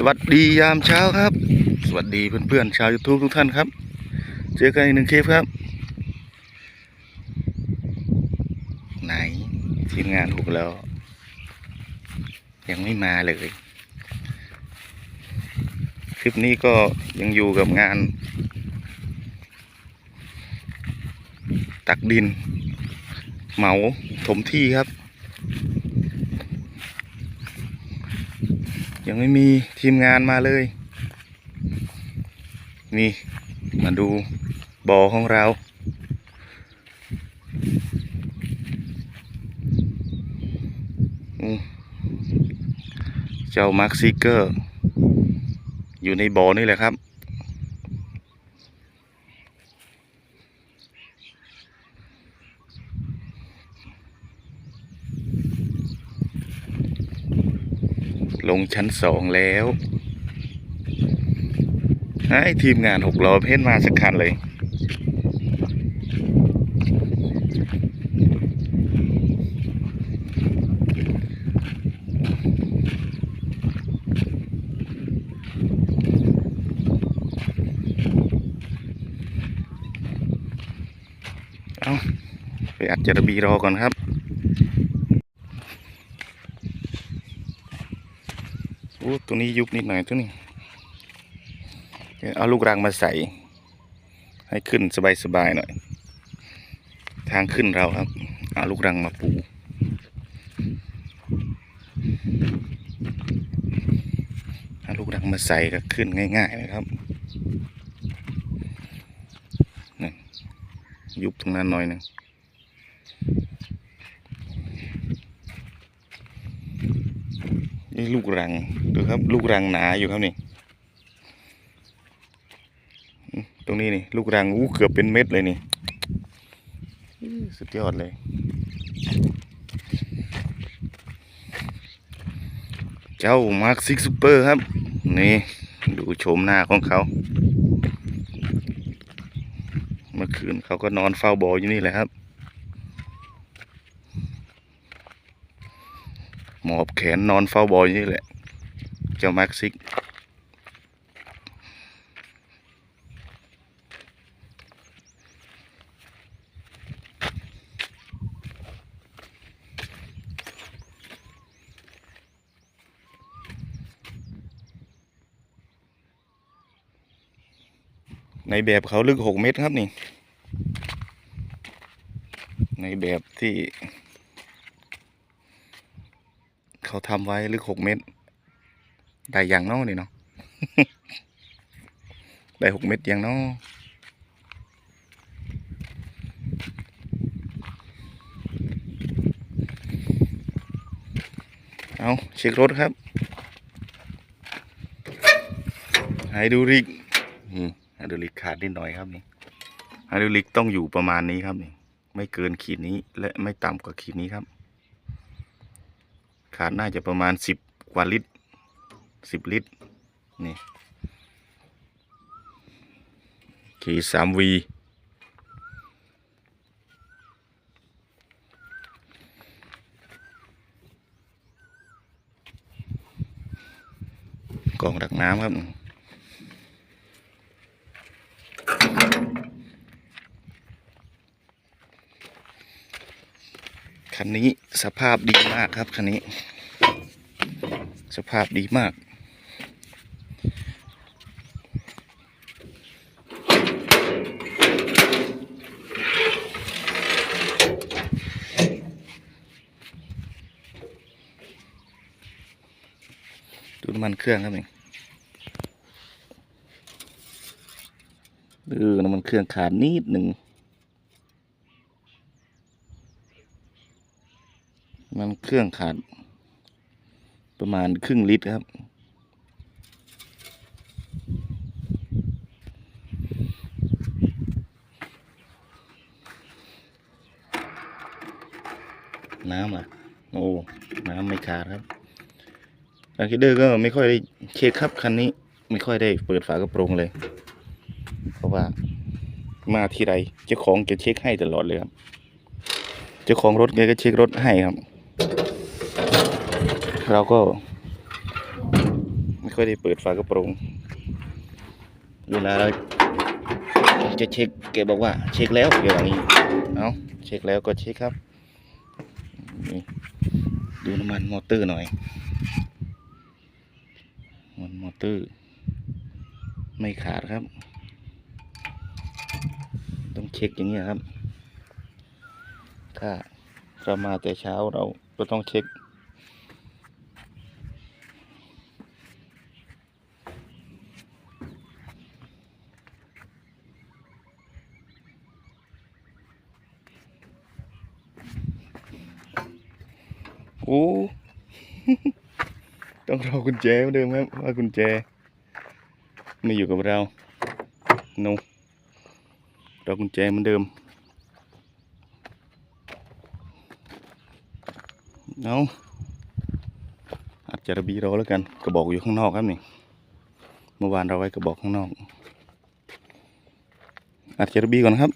สวัสดียามเช้าครับ สวัสดีเพื่อนๆชาวยูทูบทุกท่านครับ เจอกันอีกหนึ่งคลิปครับ ไหนทีมงานถูกแล้ว ยังไม่มาเลย คลิปนี้ก็ยังอยู่กับงาน ตักดิน เหมาถมที่ครับ ยังไม่มีทีมงานมาเลย นี่มาดูบ่อของเรา เจ้ามาร์คซิเกอร์ อยู่ในบ่อนี่แหละครับ ลงชั้นสองแล้วให้ทีมงานหกล้อเพ่นมาสักคันเลย เอาไปอัดจระบีรอก่อนครับ โอ้ตัวนี้ยุบนิดหน่อยตัวนี้เอาลูกรังมาใส่ ให้ขึ้นสบายๆหน่อย ทางขึ้นเราครับ เอาลูกรังมาปูเอาลูกรังมาใส่ก็ขึ้นง่ายๆนะครับยุบตรงนั้นหน่อยหนึง นี่ลูกรังดูครับ ลูกรังหนาอยู่ครับนี่ ตรงนี้นี่ ลูกรังอู้เกือบเป็นเม็ดเลยนี่สุดยอดเลย เจ้ามาร์คซิกซูเปอร์ครับ นี่ ดูโฉมหน้าของเขา เมื่อคืนเขาก็นอนเฝ้าบ่ออยู่นี่แหละครับ หมอบแขนนอนเฝ้าบอยนี่แหละ เจ้ามาร์คซิก ในแบบเขาลึกหกเมตรครับนี่ ในแบบที่ เขาทำไว้ลึกหกเมตร ได้อย่างน้อนี่เนาะได้หกเมตรอย่างน้อเอาเช็ครถครับ ไฮดูริกไฮดูริกขาดนิดหน่อยครับนี่ไฮดูริกต้องอยู่ประมาณนี้ครับนี่ ไม่เกินขีดนี้และไม่ต่ำกว่าขีดนี้ครับ ขาดน่าจะประมาณสิบกว่าลิตรสิบลิตร นี่ขีสามวีกล่องดักน้ำครับ คันนี้สภาพดีมากครับคันนี้ สภาพดีมากดูน้ำมันเครื่องครับนี่เออน้ำมันเครื่องขาดนิดหนึ่ง มันเครื่องขาด ประมาณครึ่งลิตรครับ น้ำอะ โอ้ น้ำไม่ขาดครับลังคิดเดอร์ก็ไม่ค่อยได้เช็คครับคันนี้ ไม่ค่อยได้เปิดฝากระโปรงเลย เพราะว่ามาทีไรเจ้าของจะเช็คให้ตลอดเลยครับ เจ้าของรถแกก็เช็ครถให้ครับ เราก็ ไม่ค่อยได้เปิดฝากระโปรง เวลาเราจะเช็คแกบอกว่า เช็คแล้วแกว่างี้เอาเช็คแล้วก็เช็คครับนี่ดูน้ำมันมอเตอร์หน่อยมันมอเตอร์ ไม่ขาดครับ ต้องเช็คอย่างนี้ครับ ถ้าเรามาแต่เช้าเราก็ต้องเช็ค โอ้ ต้องรอกุญแจเหมือนเดิมครับว่ากุญแจไม่อยู่กับเราโนรอกุญแจเหมือนเดิมเอาอาจจะระบีรอแล้วกันกระบอกอยู่ข้างนอกครับนี่เมื่อวานเราไว้กระบอกข้างนอกอาจจะระบีก่อนครับ